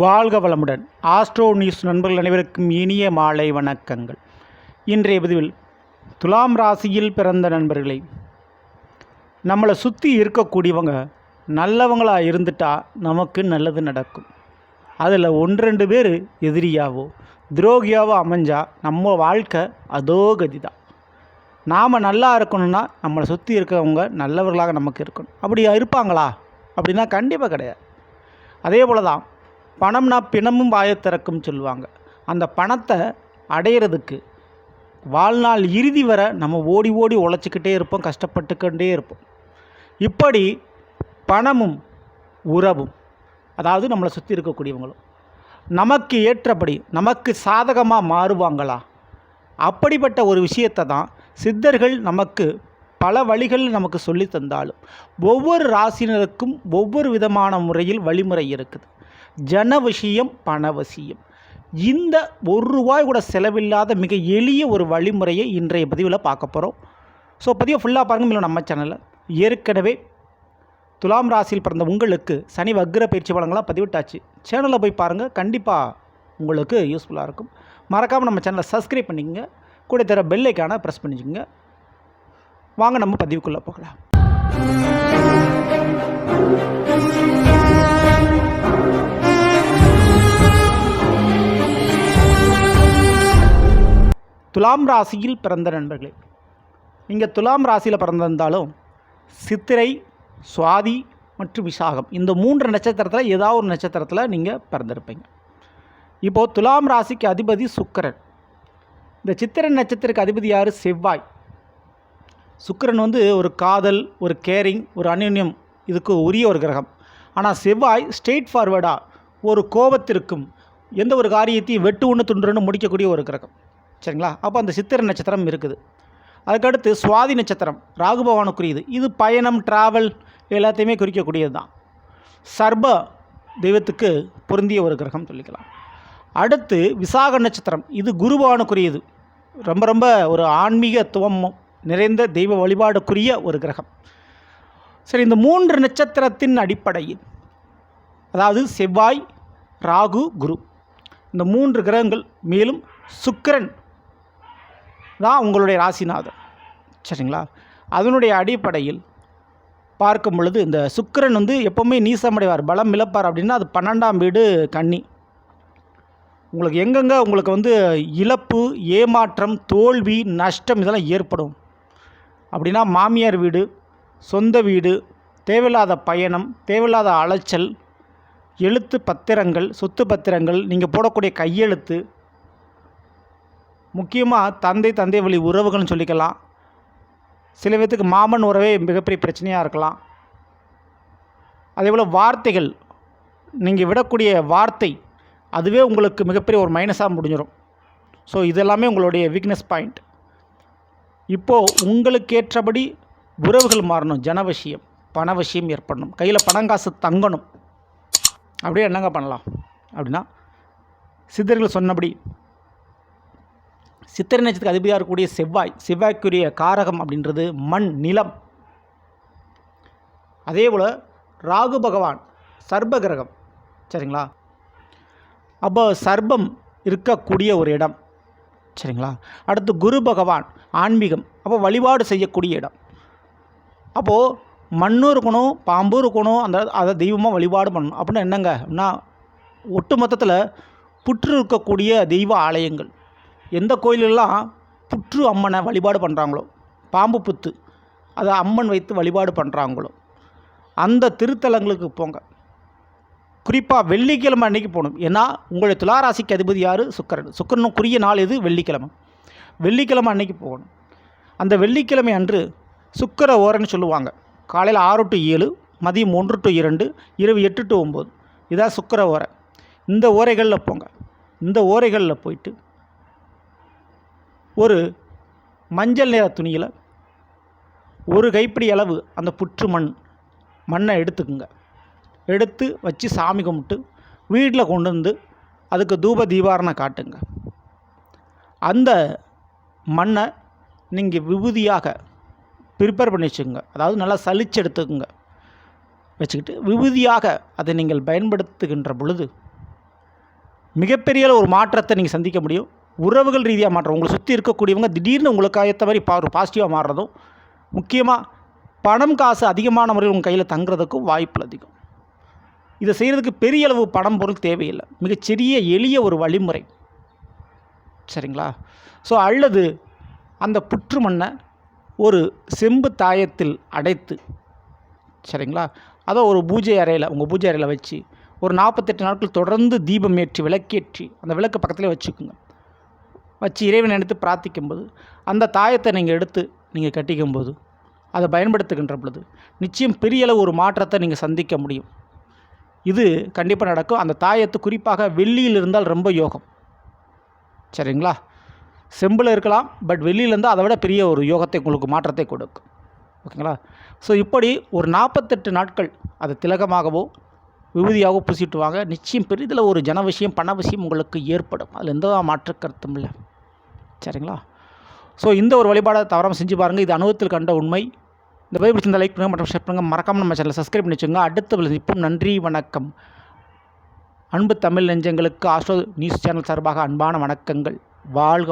வாழ்க வளமுடன். Astro news நண்பர்கள் அனைவருக்கும் இனிய மாலை வணக்கங்கள். இன்றைய பதிவில் துலாம் ராசியில் பிறந்த நண்பர்களை நம்மளை சுற்றி இருக்கக்கூடியவங்க நல்லவங்களாக இருந்துட்டா நமக்கு நல்லது நடக்கும். அதில் ஒன்று ரெண்டு பேர் எதிரியாவோ துரோகியாவோ அமைஞ்சால் நம்ம வாழ்க்கை அதோ கதி தான் நாம் நல்லா இருக்கணும்னா நம்மளை சுற்றி இருக்கிறவங்க நல்லவர்களாக நமக்கு இருக்கணும். அப்படி இருப்பாங்களா? அப்படின்னா கண்டிப்பாக கிடையாது. அதே போல் தான் பணம்னா பிணமும் வாயத் திறக்கும் சொல்லுவாங்க. அந்த பணத்தை அடையிறதுக்கு வாழ்நாள் இறுதி வரை நம்ம ஓடி ஓடி உழைச்சிக்கிட்டே இருப்போம் கஷ்டப்பட்டுக்கிட்டே இருப்போம். இப்படி பணமும் உறவும் அதாவது நம்மளை சுற்றி இருக்கக்கூடியவங்களும் நமக்கு ஏற்றபடி நமக்கு சாதகமாக மாறுவாங்களா? அப்படிப்பட்ட ஒரு விஷயத்தை தான் சித்தர்கள் நமக்கு பல வழிகள் நமக்கு சொல்லி தந்தாலும் ஒவ்வொரு ராசினருக்கும் ஒவ்வொரு விதமான முறையில் வழிமுறை இருக்குது. ஜன விஷயம் பண விஷயம் இந்த ஒரு ரூபாய் கூட செலவில்லாத மிக எளிய ஒரு வழிமுறையை இன்றைய பதிவில் பார்க்க போகிறோம் ஸோ பதிவை ஃபுல்லாக பாருங்கள் நம்ம சேனலில் ஏற்கனவே துலாம் ராசியில் பிறந்த உங்களுக்கு சனி வக்ர பயிற்சி பலங்களாக பதிவிட்டாச்சு. சேனலில் போய் பாருங்கள் கண்டிப்பாக உங்களுக்கு யூஸ்ஃபுல்லாக இருக்கும். மறக்காமல் நம்ம சேனலை சப்ஸ்கிரைப் பண்ணிக்கங்க. கூட தர பெல்லைக்கான ப்ரெஸ் பண்ணிக்கோங்க. வாங்க நம்ம பதிவுக்குள்ளே போகலாம். துலாம் ராசியில் பிறந்த நண்பர்களே நீங்கள் துலாம் ராசியில் பிறந்திருந்தாலும் சித்திரை சுவாதி மற்றும் விசாகம் இந்த மூன்று நட்சத்திரத்தில் ஏதாவது ஒரு நட்சத்திரத்தில் நீங்கள் பிறந்திருப்பீங்க. இப்போது துலாம் ராசிக்கு அதிபதி சுக்கிரன். இந்த சித்திரை நட்சத்திரக்கு அதிபதி யார்? செவ்வாய். சுக்கிரன் வந்து ஒரு காதல் ஒரு கேரிங் ஒரு அந்யோன்யம் இதுக்கு உரிய ஒரு கிரகம். ஆனால் செவ்வாய் ஸ்ட்ரெயிட் ஃபார்வேர்டாக ஒரு கோபத்திற்கும் எந்த ஒரு காரியத்தையும் வெட்டு ஒன்று துண்டுன்னு முடிக்கக்கூடிய ஒரு கிரகம். சரிங்களா? அப்போ அந்த சித்திரை நட்சத்திரம் இருக்குது. அதுக்கடுத்து சுவாதி நட்சத்திரம் ராகு பகவானுக்குரியது. இது பயணம் ட்ராவல் எல்லாத்தையுமே குறிக்கக்கூடியது தான் சர்ப தெய்வத்துக்கு பொருந்திய ஒரு கிரகம் சொல்லிக்கலாம். அடுத்து விசாக நட்சத்திரம் இது குரு பகவானுக்குரியது. ரொம்ப ரொம்ப ஒரு ஆன்மீகத்துவம் நிறைந்த தெய்வ வழிபாடுக்குரிய ஒரு கிரகம். சரி இந்த மூன்று நட்சத்திரத்தின் அடிப்படையில் அதாவது செவ்வாய் ராகு குரு இந்த மூன்று கிரகங்கள் மேலும் சுக்கரன் தான் உங்களுடைய ராசிநாதன். சரிங்களா? அதனுடைய அடிப்படையில் பார்க்கும் பொழுது இந்த சுக்கரன் வந்து எப்போவுமே நீசமடைவார் பலம் இழப்பார் அப்படின்னா அது பன்னெண்டாம் வீடு கன்னி. உங்களுக்கு எங்கெங்கே உங்களுக்கு வந்து இழப்பு ஏமாற்றம் தோல்வி நஷ்டம் இதெல்லாம் ஏற்படும். அப்படின்னா மாமியார் வீடு சொந்த வீடு தேவையில்லாத பயணம் தேவையில்லாத அலைச்சல் எழுத்து பத்திரங்கள் சொத்து பத்திரங்கள் நீங்கள் போடக்கூடிய கையெழுத்து முக்கியமாக தந்தை தந்தை வழி உறவுகள்னு சொல்லிக்கலாம். சில பேர்த்துக்கு மாமன் உறவே மிகப்பெரிய பிரச்சனையாக இருக்கலாம். அதே போல் வார்த்தைகள் நீங்கள் விடக்கூடிய வார்த்தை அதுவே உங்களுக்கு மிகப்பெரிய ஒரு மைனஸாக முடிஞ்சிடும் ஸோ இதெல்லாமே உங்களுடைய வீக்னஸ் பாயிண்ட் இப்போது உங்களுக்கு ஏற்றபடி உறவுகள் மாறணும் ஜன விஷயம் பண விஷயம் ஏற்படணும். கையில் பணம் காசு தங்கணும். அப்படியே என்னங்க பண்ணலாம்? அப்படின்னா சித்தர்கள் சொன்னபடி சித்திரை நட்சத்திரத்துக்கு அதிபதியாக இருக்கக்கூடிய செவ்வாய் செவ்வாய்க்குரிய காரகம் அப்படின்றது மண் நிலம். அதே போல் ராகு பகவான் சர்ப கிரகம். சரிங்களா? அப்போ சர்பம் இருக்கக்கூடிய ஒரு இடம். சரிங்களா? அடுத்து குரு பகவான் ஆன்மீகம். அப்போ வழிபாடு செய்யக்கூடிய இடம். அப்போது மண்ணும் இருக்கணும் பாம்பும் இருக்கணும் அந்த அதை தெய்வமாக வழிபாடு பண்ணணும். அப்படின்னா என்னங்க? அப்படின்னா ஒட்டு மொத்தத்தில் புற்று இருக்கக்கூடிய தெய்வ ஆலயங்கள். எந்த கோயிலெல்லாம் புற்று அம்மனை வழிபாடு பண்ணுறாங்களோ பாம்பு புத்து அதை அம்மன் வைத்து வழிபாடு பண்ணுறாங்களோ அந்த திருத்தலங்களுக்கு போங்க. குறிப்பாக வெள்ளிக்கிழமை அன்னைக்கு போகணும். ஏன்னா உங்களுடைய துளாராசிக்கு அதிபதி யார்? சுக்கரன். சுக்கரனுக்குரிய நாள் எது வெள்ளிக்கிழமை. வெள்ளிக்கிழமை அன்னைக்கு போகணும். அந்த வெள்ளிக்கிழமை அன்று சுக்கர ஓரன்னு சொல்லுவாங்க. காலையில் ஆறு டு ஏழு மதியம் ஒன்று டு இரண்டு இரவு எட்டு டு ஒம்பது. இதான் சுக்கர ஓரை. இந்த ஓரைகளில் போங்க. இந்த ஓரைகளில் போயிட்டு ஒரு மஞ்சள் நிற துணியில் ஒரு கைப்பிடி அளவு அந்த புற்று மண் மண்ணை எடுத்துக்குங்க. எடுத்து வச்சு சாமி கும்பிட்டு வீட்டில் கொண்டு வந்து அதுக்கு தூப தீபாரணை காட்டுங்க. அந்த மண்ணை நீங்கள் விபூதியாக ப்ரிப்பேர் பண்ணி வச்சுக்கோங்க. அதாவது நல்லா சலிச்சு எடுத்துக்கோங்க. வச்சுக்கிட்டு விபூதியாக அதை நீங்கள் பயன்படுத்துகின்ற பொழுது மிகப்பெரிய ஒரு மாற்றத்தை நீங்கள் சந்திக்க முடியும். உறவுகள் ரீதியாக மாற்றம் உங்களை சுற்றி இருக்கக்கூடியவங்க திடீர்னு உங்களுக்கு ஏற்ற மாதிரி பா பாசிட்டிவாக மாறுறதும் முக்கியமாக பணம் காசு அதிகமான முறையில் உங்கள் கையில் தங்குறதுக்கும் வாய்ப்புகள் அதிகம். இதை செய்கிறதுக்கு பெரிய அளவு பணம் பொருள் தேவையில்லை. மிகச்சிறிய எளிய ஒரு வழிமுறை. சரிங்களா? ஸோ அல்லது அந்த புற்று மண்ணை ஒரு செம்பு தாயத்தில் அடைத்து சரிங்களா? அதோ ஒரு பூஜை அறையில் உங்கள் பூஜை அறையில் வச்சு ஒரு நாற்பத்தெட்டு நாட்கள் தொடர்ந்து தீபம் ஏற்றி விளக்கேற்றி அந்த விளக்கு பக்கத்துலேயே வச்சுக்கோங்க. வச்சு இறைவன் எடுத்து பிரார்த்திக்கும்போது அந்த தாயத்தை நீங்கள் எடுத்து நீங்கள் கட்டிக்கும்போது அதை பயன்படுத்துகின்ற பொழுது நிச்சயம் பெரிய அளவு ஒரு மாற்றத்தை நீங்கள் சந்திக்க முடியும். இது கண்டிப்பாக நடக்கும். அந்த தாயத்து குறிப்பாக வெள்ளியில் இருந்தால் ரொம்ப யோகம். சரிங்களா? செம்பில் இருக்கலாம் பட் வெளியில் இருந்தால் அதை விட பெரிய ஒரு யோகத்தை உங்களுக்கு மாற்றத்தை கொடுக்கும். ஓகேங்களா? ஸோ இப்படி ஒரு நாற்பத்தெட்டு நாட்கள் அது திலகமாகவோ விபூதியாகவோ பூசிட்டு வாங்க. நிச்சயம் பெரிதில் ஒரு ஜன விஷயம் பண விஷயம் உங்களுக்கு ஏற்படும். அதில் எந்த மாற்று கருத்தும் இல்லை. சரிங்களா? ஸோ இந்த ஒரு வழிபாடை தவறாமல் செஞ்சு பாருங்கள் இது அனுபவத்தில் கண்ட உண்மை. இந்த பைபிள் பிடிச்சிருந்த லைக் பண்ணுங்கள் மற்றும் ஷேர் பண்ணுங்கள் மறக்காமல் நம்ம சேனலை சப்ஸ்கிரைப் பண்ணி வச்சுங்க அடுத்த இப்போ நன்றி வணக்கம். அன்பு தமிழ் நெஞ்சங்களுக்கு ஆஸ்ட்ரோ நியூஸ் சேனல் சார்பாக அன்பான வணக்கங்கள். வாழ்க